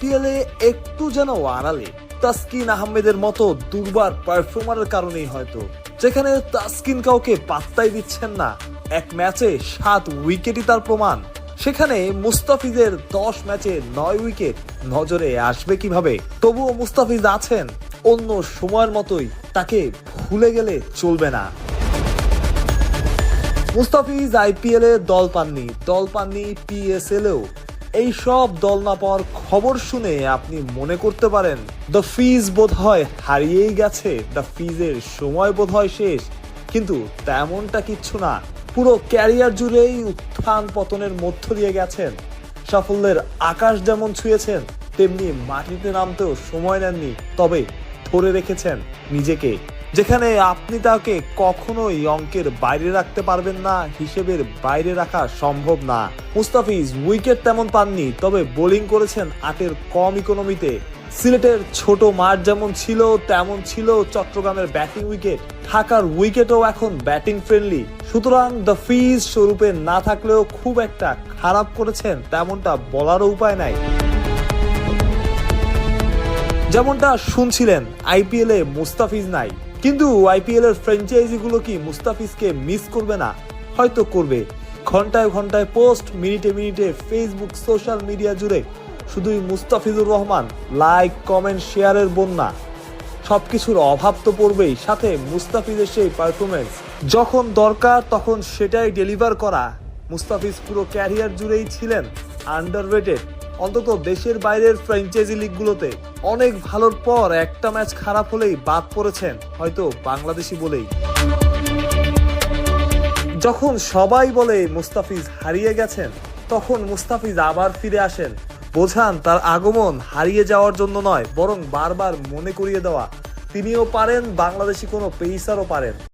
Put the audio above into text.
পিএলে একটু যেন আড়ালে। তাসকিন আহমেদের মতো দুর্বার পারফর্মারের কারণেই হয়তো। যেখানে তাসকিন কাউকে পাত্তাই দিচ্ছেন না। এক ম্যাচে সাত উইকেটই তার প্রমাণ। সেখানে মুস্তাফিজের দশ ম্যাচে নয় উইকেট নজরে আসবে কীভাবে? তবুও মুস্তাফিজ আছেন। অন্য সময়ের মতোই তাকে ভুলে গেলে চলবে না। মুস্তাফিজ আইপিএল দল পাননি। দল পাননি পিএসএল এও এই সব দল না পাওয়ার খবর শুনে আপনি মনে করতে পারেন দ্য ফিজ বোধ হয় হারিয়েই গেছে দ্য ফিজের সময় বোধ হয় শেষ। কিন্তু তেমনটা কিচ্ছু না। পুরো ক্যারিয়ার জুড়েই উত্থান পতনের মধ্য দিয়ে গেছেন। সাফল্যের আকাশ যেমন ছুঁয়েছেন, তেমনি মাটিতে নামতেও সময় নেননি। তবে ধরে রেখেছেন নিজেকে। যেখানে আপনি তাকে কখনোই অঙ্কের বাইরে রাখতে পারবেন না, হিসেবের বাইরে রাখা সম্ভব না। মুস্তাফিজ উইকেট তেমন পাননি, তবে বোলিং করেছেন আটের কম ইকোনমিতে। সিলেটের ছোট মাঠ যেমন ছিল, তেমন ছিল চট্টগ্রামের ব্যাটিং উইকেট। ঢাকার উইকেটও এখন ব্যাটিং ফ্রেন্ডলি সুতরাং দ্য ফিজ স্বরূপে না থাকলেও খুব একটা খারাপ করেছেন তেমনটা বলারও উপায় নাই। যেমনটা শুনছিলেন, আইপিএলে মুস্তাফিজ নাই। কিন্তু আইপিএল এর ফ্র্যাঞ্চাইজি গুলো কি মুস্তাফিজকে মিস করবে না? হয়তো করবে। ঘন্টায় ঘন্টায় পোস্ট মিনিটে মিনিটে ফেসবুক সোশ্যাল মিডিয়া জুড়ে শুধুই মুস্তাফিজুর রহমান লাইক কমেন্ট শেয়ারের বন্যা। সব কিছুর অভাব তো পড়বেই, সাথে মুস্তাফিজের সেই পারফরমেন্স যখন দরকার তখন সেটাই ডেলিভার করা। মুস্তাফিজ পুরো ক্যারিয়ার জুড়েই ছিলেন আন্ডাররেটেড অন্তত দেশের বাইরের ফ্র্যাঞ্চাইজি লিগগুলোতে অনেক ভালোর পর একটা ম্যাচ খারাপ হলেই বাদ পড়েছেন হয়তো বাংলাদেশি বলেই। যখন সবাই বলে মুস্তাফিজ হারিয়ে গেছেন, তখন মুস্তাফিজ আবার ফিরে আসেন। বোঝান তার আগমন হারিয়ে যাওয়ার জন্য নয়, বরং বারবার মনে করিয়ে দেওয়া। তিনিও পারেন, বাংলাদেশি কোনো পেইসারও পারেন।